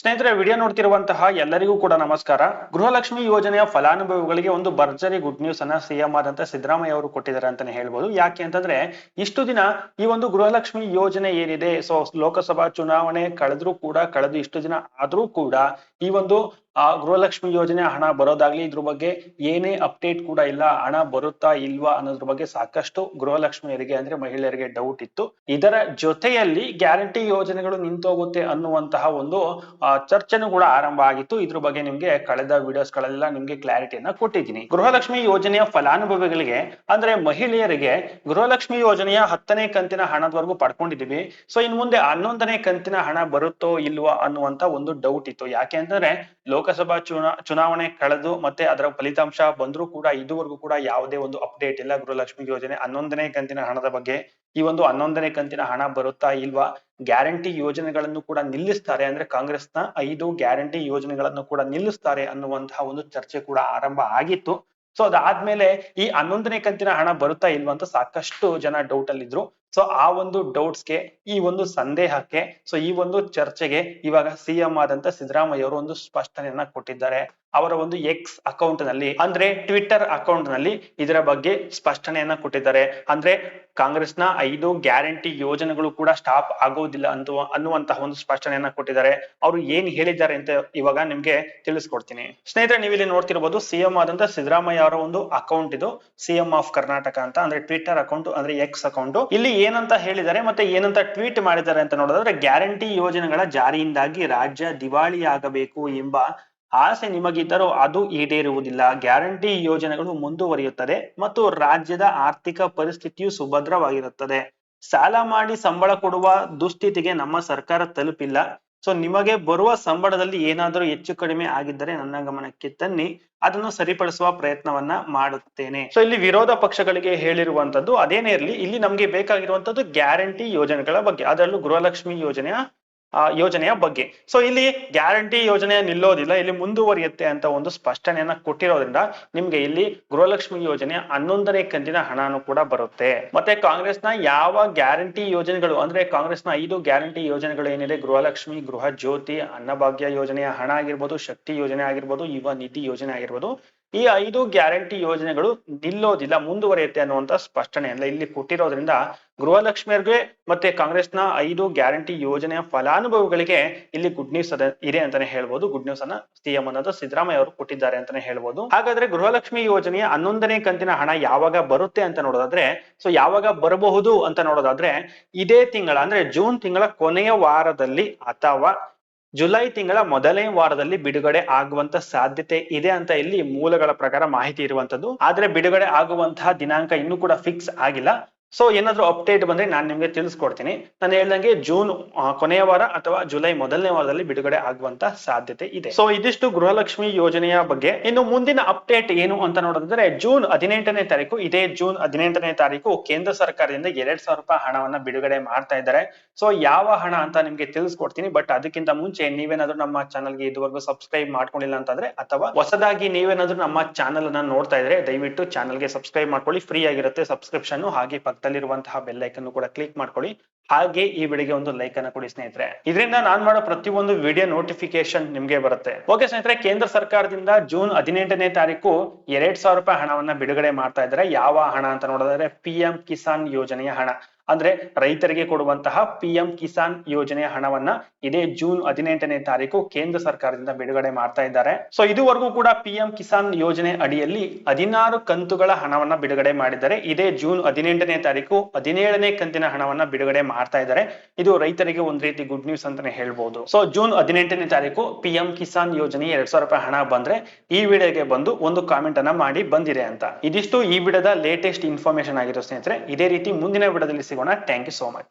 ಸ್ನೇಹಿತರೆ, ವಿಡಿಯೋ ನೋಡ್ತಿರುವಂತಹ ಎಲ್ಲರಿಗೂ ಕೂಡ ನಮಸ್ಕಾರ. ಗೃಹಲಕ್ಷ್ಮಿ ಯೋಜನೆಯ ಫಲಾನುಭವಿಗಳಿಗೆ ಒಂದು ಭರ್ಜರಿ ಗುಡ್ ನ್ಯೂಸ್ ಅನ್ನ ಸಿಎಂ ಆದಂತ ಸಿದ್ದರಾಮಯ್ಯ ಅವರು ಕೊಟ್ಟಿದ್ದಾರೆ ಅಂತಾನೆ ಹೇಳ್ಬೋದು. ಯಾಕೆ ಅಂತಂದ್ರೆ, ಇಷ್ಟು ದಿನ ಈ ಒಂದು ಗೃಹಲಕ್ಷ್ಮಿ ಯೋಜನೆ ಏನಿದೆ, ಸೊ ಲೋಕಸಭಾ ಚುನಾವಣೆ ಕಳೆದ್ರೂ ಕೂಡ, ಕಳೆದು ಇಷ್ಟು ದಿನ ಆದ್ರೂ ಕೂಡ ಈ ಒಂದು ಆ ಗೃಹಲಕ್ಷ್ಮಿ ಯೋಜನೆ ಹಣ ಬರೋದಾಗ್ಲಿ ಇದ್ರ ಬಗ್ಗೆ ಏನೇ ಅಪ್ಡೇಟ್ ಕೂಡ ಇಲ್ಲ. ಹಣ ಬರುತ್ತಾ ಇಲ್ವಾ ಅನ್ನೋದ್ರ ಬಗ್ಗೆ ಸಾಕಷ್ಟು ಗೃಹಲಕ್ಷ್ಮಿಯರಿಗೆ ಅಂದ್ರೆ ಮಹಿಳೆಯರಿಗೆ ಡೌಟ್ ಇತ್ತು. ಇದರ ಜೊತೆಯಲ್ಲಿ ಗ್ಯಾರಂಟಿ ಯೋಜನೆಗಳು ನಿಂತೋಗುತ್ತೆ ಅನ್ನುವಂತಹ ಒಂದು ಚರ್ಚೆನೂ ಕೂಡ ಆರಂಭ ಆಗಿತ್ತು. ಇದ್ರ ಬಗ್ಗೆ ನಿಮ್ಗೆ ಕಳೆದ ವಿಡಿಯೋಸ್ ಗಳೆಲ್ಲ ನಿಮ್ಗೆ ಕ್ಲಾರಿಟಿಯನ್ನ ಕೊಟ್ಟಿದ್ದೀನಿ. ಗೃಹಲಕ್ಷ್ಮಿ ಯೋಜನೆಯ ಫಲಾನುಭವಿಗಳಿಗೆ ಅಂದ್ರೆ ಮಹಿಳೆಯರಿಗೆ ಗೃಹಲಕ್ಷ್ಮಿ ಯೋಜನೆಯ ಹತ್ತನೇ ಕಂತಿನ ಹಣದವರೆಗೂ ಪಡ್ಕೊಂಡಿದೀವಿ ಸೊ ಇನ್ ಮುಂದೆ ಹನ್ನೊಂದನೇ ಕಂತಿನ ಹಣ ಬರುತ್ತೋ ಇಲ್ವಾ ಅನ್ನುವಂತ ಒಂದು ಡೌಟ್ ಇತ್ತು. ಯಾಕೆ ಅಂತಂದ್ರೆ ಲೋಕಸಭಾ ಚುನಾ, ಚುನಾವಣೆ ಕಳೆದು ಮತ್ತೆ ಅದರ ಫಲಿತಾಂಶ ಬಂದ್ರೂ ಕೂಡ ಇದುವರೆಗೂ ಕೂಡ ಯಾವುದೇ ಒಂದು ಅಪ್ಡೇಟ್ ಇಲ್ಲ. ಗೃಹಲಕ್ಷ್ಮಿ ಯೋಜನೆ ಹನ್ನೊಂದನೇ ಕಂತಿನ ಹಣದ ಬಗ್ಗೆ. ಈ ಒಂದು ಹನ್ನೊಂದನೇ ಕಂತಿನ ಹಣ ಬರುತ್ತಾ ಇಲ್ವಾ? ಗ್ಯಾರಂಟಿ ಯೋಜನೆಗಳನ್ನು ಕೂಡ ನಿಲ್ಲಿಸ್ತಾರೆ. ಅಂದ್ರೆ ಕಾಂಗ್ರೆಸ್ನ ಐದು ಗ್ಯಾರಂಟಿ ಯೋಜನೆಗಳನ್ನು ಕೂಡ ನಿಲ್ಲಿಸ್ತಾರೆ ಅನ್ನುವಂತಹ ಒಂದು ಚರ್ಚೆ ಕೂಡ ಆರಂಭ ಆಗಿತ್ತು. ಸೊ ಅದಾದ್ಮೇಲೆ ಈ ಹನ್ನೊಂದನೇ ಕಂತಿನ ಹಣ ಬರುತ್ತಾ ಇಲ್ವಾ ಅಂತ ಸಾಕಷ್ಟು ಜನ ಡೌಟ್ ಅಲ್ಲಿ ಇದ್ರು. ಸೊ ಆ ಒಂದು ಡೌಟ್ಸ್ಗೆ ಈ ಒಂದು ಸಂದೇಹಕ್ಕೆ ಸೊ ಈ ಒಂದು ಚರ್ಚೆಗೆ ಇವಾಗ ಸಿಎಂ ಆದಂತ ಸಿದ್ದರಾಮಯ್ಯ ಅವರು ಒಂದು ಸ್ಪಷ್ಟನೆಯನ್ನ ಕೊಟ್ಟಿದ್ದಾರೆ. ಅವರ ಒಂದು ಎಕ್ಸ್ ಅಕೌಂಟ್ನಲ್ಲಿ, ಅಂದ್ರೆ ಟ್ವಿಟರ್ ಅಕೌಂಟ್ನಲ್ಲಿ ಇದರ ಬಗ್ಗೆ ಸ್ಪಷ್ಟನೆಯನ್ನ ಕೊಟ್ಟಿದ್ದಾರೆ. ಅಂದ್ರೆ ಕಾಂಗ್ರೆಸ್ನ ಐದು ಗ್ಯಾರಂಟಿ ಯೋಜನೆಗಳು ಕೂಡ ಸ್ಟಾಪ್ ಆಗೋದಿಲ್ಲ ಅಂತ ಅನ್ನುವಂತಹ ಒಂದು ಸ್ಪಷ್ಟನೆಯನ್ನ ಕೊಟ್ಟಿದ್ದಾರೆ. ಅವರು ಏನ್ ಹೇಳಿದ್ದಾರೆ ಅಂತ ಇವಾಗ ನಿಮ್ಗೆ ತಿಳಿಸ್ಕೊಡ್ತೀನಿ. ಸ್ನೇಹಿತರೆ ನೀವು ಇಲ್ಲಿ ನೋಡ್ತಿರ್ಬೋದು ಸಿಎಂ ಆದಂತ ಸಿದ್ದರಾಮಯ್ಯ ಅವರ ಒಂದು ಅಕೌಂಟ್ ಇದು ಸಿಎಂ ಆಫ್ ಕರ್ನಾಟಕ ಅಂತ, ಅಂದ್ರೆ ಟ್ವಿಟ್ಟರ್ ಅಕೌಂಟ್ ಅಂದ್ರೆ ಎಕ್ಸ್ ಅಕೌಂಟ್ ಇಲ್ಲಿ ಏನಂತ ಹೇಳಿದ್ದಾರೆ ಮತ್ತೆ ಏನಂತ ಟ್ವೀಟ್ ಮಾಡಿದ್ದಾರೆ ಅಂತ ನೋಡೋದಾದ್ರೆ ಗ್ಯಾರಂಟಿ ಯೋಜನೆಗಳ ಜಾರಿಯಿಂದಾಗಿ ರಾಜ್ಯ ದಿವಾಳಿಯಾಗಬೇಕು ಎಂಬ ಆಸೆ ನಿಮಗಿದ್ದರೂ ಅದು ಈಡೇರುವುದಿಲ್ಲ. ಗ್ಯಾರಂಟಿ ಯೋಜನೆಗಳು ಮುಂದುವರಿಯುತ್ತದೆ ಮತ್ತು ರಾಜ್ಯದ ಆರ್ಥಿಕ ಪರಿಸ್ಥಿತಿಯು ಸುಭದ್ರವಾಗಿರುತ್ತದೆ. ಸಾಲ ಮಾಡಿ ಸಂಬಳ ಕೊಡುವ ದುಸ್ಥಿತಿಗೆ ನಮ್ಮ ಸರ್ಕಾರ ತಲುಪಿಲ್ಲ. ಸೊ ನಿಮಗೆ ಬರುವ ಸಂಬಳದಲ್ಲಿ ಏನಾದರೂ ಹೆಚ್ಚು ಕಡಿಮೆ ಆಗಿದ್ದರೆ ನನ್ನ ಗಮನಕ್ಕೆ ತನ್ನಿ, ಅದನ್ನು ಸರಿಪಡಿಸುವ ಪ್ರಯತ್ನವನ್ನ ಮಾಡುತ್ತೇನೆ. ಸೊ ಇಲ್ಲಿ ವಿರೋಧ ಪಕ್ಷಗಳಿಗೆ ಹೇಳಿರುವಂತದ್ದು ಅದೇನೇ ಇರಲಿ ಇಲ್ಲಿ ನಮ್ಗೆ ಬೇಕಾಗಿರುವಂತದ್ದು ಗ್ಯಾರಂಟಿ ಯೋಜನೆಗಳ ಬಗ್ಗೆ, ಅದರಲ್ಲೂ ಗೃಹಲಕ್ಷ್ಮಿ ಯೋಜನೆಯ ಯೋಜನೆಯ ಬಗ್ಗೆ. ಸೊ ಇಲ್ಲಿ ಗ್ಯಾರಂಟಿ ಯೋಜನೆ ನಿಲ್ಲೋದಿಲ್ಲ, ಇಲ್ಲಿ ಮುಂದುವರಿಯುತ್ತೆ ಅಂತ ಒಂದು ಸ್ಪಷ್ಟನೆಯನ್ನ ಕೊಟ್ಟಿರೋದ್ರಿಂದ ನಿಮ್ಗೆ ಇಲ್ಲಿ ಗೃಹಲಕ್ಷ್ಮಿ ಯೋಜನೆ ಹನ್ನೊಂದನೇ ಕಂತಿನ ಹಣನು ಕೂಡ ಬರುತ್ತೆ. ಮತ್ತೆ ಕಾಂಗ್ರೆಸ್ನ ಯಾವ ಗ್ಯಾರಂಟಿ ಯೋಜನೆಗಳು, ಅಂದ್ರೆ ಕಾಂಗ್ರೆಸ್ನ ಐದು ಗ್ಯಾರಂಟಿ ಯೋಜನೆಗಳು ಏನಿದೆ? ಗೃಹಲಕ್ಷ್ಮಿ, ಗೃಹ ಜ್ಯೋತಿ, ಅನ್ನಭಾಗ್ಯ ಯೋಜನೆಯ ಹಣ ಆಗಿರ್ಬೋದು, ಶಕ್ತಿ ಯೋಜನೆ ಆಗಿರ್ಬೋದು, ಯುವ ನಿಧಿ ಯೋಜನೆ ಆಗಿರ್ಬೋದು ಈ ಐದು ಗ್ಯಾರಂಟಿ ಯೋಜನೆಗಳು ನಿಲ್ಲೋದಿಲ್ಲ, ಮುಂದುವರಿಯುತ್ತೆ ಅನ್ನುವಂತ ಅಲ್ಲ ಇಲ್ಲಿ ಕೊಟ್ಟಿರೋದ್ರಿಂದ ಗೃಹಲಕ್ಷ್ಮಿಯರ್ಗೆ ಮತ್ತೆ ಕಾಂಗ್ರೆಸ್ನ ಐದು ಗ್ಯಾರಂಟಿ ಯೋಜನೆಯ ಫಲಾನುಭವಿಗಳಿಗೆ ಇಲ್ಲಿ ಗುಡ್ ನ್ಯೂಸ್ ಅದ, ಇದೆ ಅಂತಾನೆ ಹೇಳ್ಬೋದು. ಗುಡ್ ನ್ಯೂಸ್ ಅನ್ನ ಸಿಎಂ ಅನ್ನೋದು ಸಿದ್ದರಾಮಯ್ಯ ಅವರು ಕೊಟ್ಟಿದ್ದಾರೆ ಅಂತಾನೆ ಹೇಳ್ಬೋದು. ಹಾಗಾದ್ರೆ ಗೃಹಲಕ್ಷ್ಮಿ ಯೋಜನೆಯ ಹನ್ನೊಂದನೇ ಕಂತಿನ ಹಣ ಯಾವಾಗ ಬರುತ್ತೆ ಅಂತ ನೋಡೋದಾದ್ರೆ, ಸೊ ಯಾವಾಗ ಬರಬಹುದು ಅಂತ ನೋಡೋದಾದ್ರೆ, ಇದೇ ತಿಂಗಳ, ಅಂದ್ರೆ ಜೂನ್ ತಿಂಗಳ ಕೊನೆಯ ವಾರದಲ್ಲಿ ಅಥವಾ ಜುಲೈ ತಿಂಗಳ ಮೊದಲನೇ ವಾರದಲ್ಲಿ ಬಿಡುಗಡೆ ಆಗುವಂತ ಸಾಧ್ಯತೆ ಇದೆ ಅಂತ ಇಲ್ಲಿ ಮೂಲಗಳ ಪ್ರಕಾರ ಮಾಹಿತಿ ಇರುವಂತದ್ದು. ಆದ್ರೆ ಬಿಡುಗಡೆ ಆಗುವಂತಹ ದಿನಾಂಕ ಇನ್ನೂ ಕೂಡ ಫಿಕ್ಸ್ ಆಗಿಲ್ಲ. ಸೊ ಏನಾದ್ರೂ ಅಪ್ಡೇಟ್ ಬಂದ್ರೆ ನಾನು ನಿಮ್ಗೆ ತಿಳಿಸ್ಕೊಡ್ತೀನಿ. ನಾನು ಹೇಳ್ದಂಗೆ ಜೂನ್ ಕೊನೆಯ ವಾರ ಅಥವಾ ಜುಲೈ ಮೊದಲನೇ ವಾರದಲ್ಲಿ ಬಿಡುಗಡೆ ಆಗುವಂತ ಸಾಧ್ಯತೆ ಇದೆ. ಸೊ ಇದಿಷ್ಟು ಗೃಹಲಕ್ಷ್ಮಿ ಯೋಜನೆಯ ಬಗ್ಗೆ. ಇನ್ನು ಮುಂದಿನ ಅಪ್ಡೇಟ್ ಏನು ಅಂತ ನೋಡೋದಾದ್ರೆ ಜೂನ್ ಹದಿನೆಂಟನೇ ತಾರೀಕು, ಇದೇ ಜೂನ್ ಹದಿನೆಂಟನೇ ತಾರೀಕು ಕೇಂದ್ರ ಸರ್ಕಾರದಿಂದ ಎರಡ್ ಸಾವಿರ ರೂಪಾಯಿ ಹಣವನ್ನ ಬಿಡುಗಡೆ ಮಾಡ್ತಾ ಇದ್ದಾರೆ. ಸೊ ಯಾವ ಹಣ ಅಂತ ನಿಮ್ಗೆ ತಿಳಿಸ್ಕೊಡ್ತೀನಿ. ಬಟ್ ಅದಕ್ಕಿಂತ ಮುಂಚೆ ನೀವೇನಾದ್ರೂ ನಮ್ಮ ಚಾನಲ್ಗೆ ಇದುವರೆಗೂ ಸಬ್ಸ್ಕ್ರೈಬ್ ಮಾಡ್ಕೊಂಡಿಲ್ಲ ಅಂತಂದ್ರೆ, ಅಥವಾ ಹೊಸದಾಗಿ ನೀವೇನಾದ್ರೂ ನಮ್ಮ ಚಾನಲ್ ಅನ್ನ ನೋಡ್ತಾ ಇದ್ರೆ, ದಯವಿಟ್ಟು ಚಾನಲ್ಗೆ ಸಬ್ಸ್ಕ್ರೈಬ್ ಮಾಡ್ಕೊಳ್ಳಿ. ಫ್ರೀ ಆಗಿರುತ್ತೆ ಸಬ್ಸ್ಕ್ರಿಪ್ಷನ್ ಹಾಗೆ ಪಕ್ಕದಲ್ಲಿರುವಂತಹ ಬೆಲ್ ಐಕನ್ ಕೂಡ ಕ್ಲಿಕ್ ಮಾಡ್ಕೊಳ್ಳಿ. ಹಾಗೆ ಈ ವಿಡಿಯೋಗೆ ಒಂದು ಲೈಕ್ ಅನ್ನ ಕೊಡಿ ಸ್ನೇಹಿತರೆ. ಇದರಿಂದ ನಾನ್ ಮಾಡೋ ಪ್ರತಿಯೊಂದು ವಿಡಿಯೋ ನೋಟಿಫಿಕೇಶನ್ ನಿಮ್ಗೆ ಬರುತ್ತೆ. ಓಕೆ ಸ್ನೇಹಿತರೆ, ಕೇಂದ್ರ ಸರ್ಕಾರದಿಂದ ಜೂನ್ ಹದಿನೆಂಟನೇ ತಾರೀಕು ಎರಡ್ ಸಾವಿರ ರೂಪಾಯಿ ಹಣವನ್ನ ಬಿಡುಗಡೆ ಮಾಡ್ತಾ ಇದ್ದಾರೆ. ಯಾವ ಹಣ ಅಂತ ನೋಡೋದಾದ್ರೆ ಪಿ ಎಂ ಕಿಸಾನ್ ಯೋಜನೆಯ ಹಣ. ಅಂದ್ರೆ ರೈತರಿಗೆ ಕೊಡುವಂತಹ ಪಿ ಎಂ ಕಿಸಾನ್ ಯೋಜನೆಯ ಹಣವನ್ನ ಇದೇ ಜೂನ್ ಹದಿನೆಂಟನೇ ತಾರೀಕು ಕೇಂದ್ರ ಸರ್ಕಾರದಿಂದ ಬಿಡುಗಡೆ ಮಾಡ್ತಾ ಇದ್ದಾರೆ. ಸೊ ಇದುವರೆಗೂ ಕೂಡ ಪಿ ಎಂ ಕಿಸಾನ್ ಯೋಜನೆ ಅಡಿಯಲ್ಲಿ ಹದಿನಾರು ಕಂತುಗಳ ಹಣವನ್ನ ಬಿಡುಗಡೆ ಮಾಡಿದ್ದಾರೆ. ಇದೇ ಜೂನ್ ಹದಿನೆಂಟನೇ ತಾರೀಕು ಹದಿನೇಳನೇ ಕಂತಿನ ಹಣವನ್ನ ಬಿಡುಗಡೆ ಮಾಡ್ತಾ ಇದ್ದಾರೆ. ಇದು ರೈತರಿಗೆ ಒಂದ್ ರೀತಿ ಗುಡ್ ನ್ಯೂಸ್ ಅಂತಾನೆ ಹೇಳ್ಬಹುದು ಸೊ ಜೂನ್ ಹದಿನೆಂಟನೇ ತಾರೀಕು ಪಿ ಎಂ ಕಿಸಾನ್ ಯೋಜನೆ ಎರಡ್ ಸಾವಿರ ರೂಪಾಯಿ ಹಣ ಬಂದ್ರೆ ಈ ವಿಡಿಯೋಗೆ ಬಂದು ಒಂದು ಕಾಮೆಂಟ್ ಅನ್ನ ಮಾಡಿ ಬಂದಿದೆ ಅಂತ. ಇದಿಷ್ಟು ಈ ವಿಡಿಯೋದ ಲೇಟೆಸ್ಟ್ ಇನ್ಫಾರ್ಮೇಶನ್ ಆಗಿರೋ ಸ್ನೇಹಿತರೆ, ಇದೇ ರೀತಿ ಮುಂದಿನ ವಿಡದಲ್ಲಿ ಸಿಗೋಣ ಥ್ಯಾಂಕ್ ಯು ಸೋ ಮಚ್